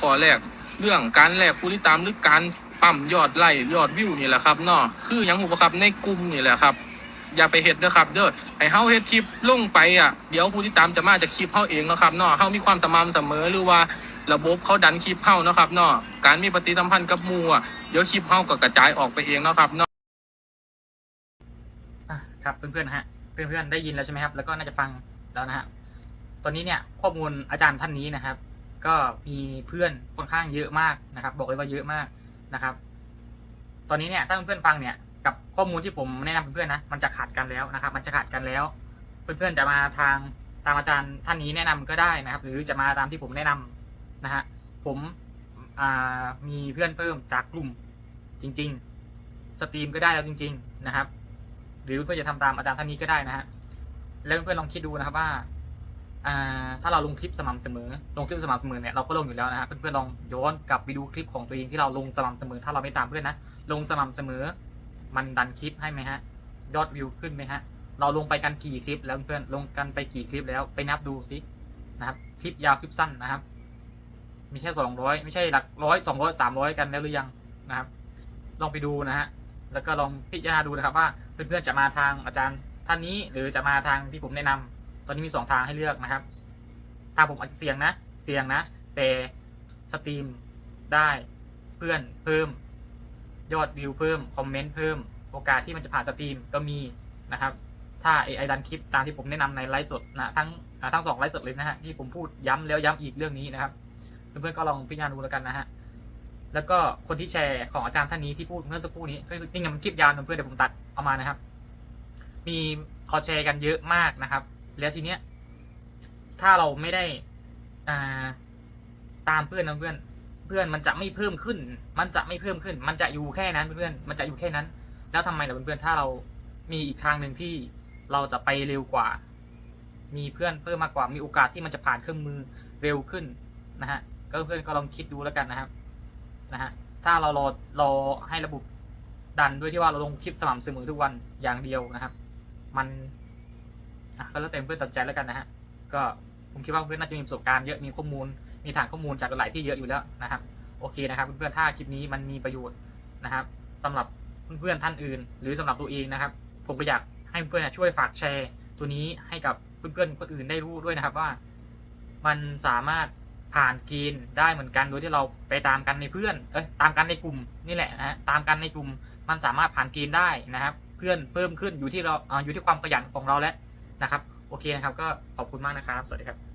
ข้อแรก เรื่องการแลกผู้ติดตามหรือการปั๊มยอดไลค์ยอดวิวนี่แหละครับเนาะคือหยังหูบ่ครับในกลุ่มนี่แหละครับ อย่าไปเฮ็ดเด้อครับ เด้อให้เฮาเฮ็ดคลิปลงไปอะเดี๋ยวผู้ติดตามจะมาจากคลิปเฮาเองนะครับเนาะเฮามีความสม่ำเสมอหรือว่าระบบเขาดันคลิปเฮานะครับเนาะการมีปฏิสัมพันธ์กับหมู่อะเดี๋ยวคลิปเฮาก็กระจายออกไปเองนะครับเนาะอะครับเพื่อนๆนฮะเพื่อนๆได้ยินแล้วใช่ไหมครับ แล้วก็น่าจะฟังแล้วนะฮะตอนนี้เนี่ยข้อมูลอาจารย์ท่านนี้นะครับ ก็มีเพื่อนค่อนข้างเยอะมากนะครับ บอกเลยว่าเยอะมากนะครับ ตอนนี้เนี่ยถ้าเพื่อนฟังเนี่ยกับข้อมูลที่ผมแนะนำเพื่อนนะมันจะขาดกันแล้วนะครับ มันจะขาดกันแล้ว เพื่อนๆจะมาทางตามอาจารย์ท่านนี้แนะนำก็ได้นะครับ หรือจะมาตามที่ผมแนะนำนะฮะผมมีเพื่อนเพิ่มจากกลุ่มจริง ๆ สตรีมก็ได้แล้วจริง ๆนะครับ หรือเพื่อนจะทำตามอาจารย์ท่านนี้ก็ได้นะฮะแล้วเพื่อนลองคิดดูนะครับว่า อ่าถ้าเราลงคลิปสม่ำเสมอ ลงคลิปสม่ำเสมอเนี่ยเราก็ลงอยู่แล้วนะฮะเพื่อนๆลองย้อนกลับไปดูคลิปของตัวเองที่เราลงสม่ำเสมอ ถ้าเราไม่ตามเพื่อนนะลงสม่ำเสมอ มันดันคลิปให้ไหมฮะยอดวิวขึ้นไหมฮะเราลงไปกันกี่คลิปแล้วเพื่อนลงกันไปกี่คลิปแล้วไปนับดูสินะครับคลิปยาวคลิปสั้นนะครับม่ใช่สองร้อยไม่ใช่หลักร้อยสองร้อยสามร้อยกันแล้วหรือยังนะครับ ลองไปดูนะฮะแล้วก็ลองพิจารณาดูนะครับว่าเพื่อนๆจะมาทางอาจารย์ท่านนี้หรือจะมาทางที่ผมแนะนำต อนนี้มีสองทางให้เลือกนะครับ ทางผมอาจจะเสี่ยงนะ เสี่ยงนะ แต่สตรีมได้เพื่อนเพิ่ม ยอดวิวเพิ่ม คอมเมนต์เพิ่ม โอกาสที่มันจะผ่านสตรีมก็มีนะครับ ถ้าไอไอดันคลิปตามที่ผมแนะนำในไลฟ์สดนะทั้งทั้งสองไลฟ์สดเลยนะฮะที่ผมพูดย้ำแล้วย้ำอีกเรื่องนี้นะครับเพื่อนๆก็ลองพิจารณาดูแล้วกันนะฮะแล้วก็คนที่แชร์ของอาจารย์ท่านนี้ที่พูดเมื่อสักครู่นี้ก็คือจริงๆมันคลิปยาวเพื่อนเดี๋ยวผมตัดเอามานะครับ มีขอแชร์กันเยอะมากนะครับ แล้วทีเนี้ย ถ้าเราไม่ได้อ่าตามเพื่อนนะเพื่อน เพื่อนมันจะไม่เพิ่มขึ้น มันจะไม่เพิ่มขึ้น มันจะอยู่แค่นั้นเพื่อนมันจะอยู่แค่นั้น แล้วทำไมล่ะเพื่อนๆถ้าเรามีอีกทางหนึ่งที่เราจะไปเร็วกว่า มีเพื่อนเพิ่มมากกว่า มีโอกาสที่มันจะผ่านเครื่องมือเร็วขึ้นนะฮะ ก็เพื่อนก็ลองคิดดูแล้วกันนะครับ นะฮะ ถ้าเรารอรอให้ระบบดันด้วยที่ว่าเราลงคลิปสม่ำเสมอทุกวันอย่างเดียวนะครับ มัน ก็แล้วแต่เพื่อนตัดใจแล้วกันนะฮะก็ผมคิดว่าเพื่อนน่าจะมีประสบการณ์เยอะมีข้อมูล มีฐานข้อมูลจากหลายที่เยอะอยู่แล้วนะครับโอเคนะครับเพื่อนๆถ้าคลิปนี้มันมีประโยชน์นะครับสำหรับเพื่อนๆท่านอื่น หรือสำหรับตัวเองนะครับ ผมก็อยากให้เพื่อนๆช่วยฝากแชร์ตัวนี้ให้กับเพื่อนๆคนอื่นได้รู้ด้วยนะครับว่า มันสามารถผ่านเกณฑ์ได้เหมือนกันโดยที่เราไปตามกันในเพื่อน เอ้ยตามกันในกลุ่มนี่แหละนะฮะตามกันในกลุ่มมันสามารถผ่านเกณฑ์ได้นะครับ เพื่อนเพิ่มขึ้นอยู่ที่เราออยู่ที่ความขยันของเราแล้ว นะครับ โอเคนะครับ ก็ขอบคุณมากนะครับ สวัสดีครับ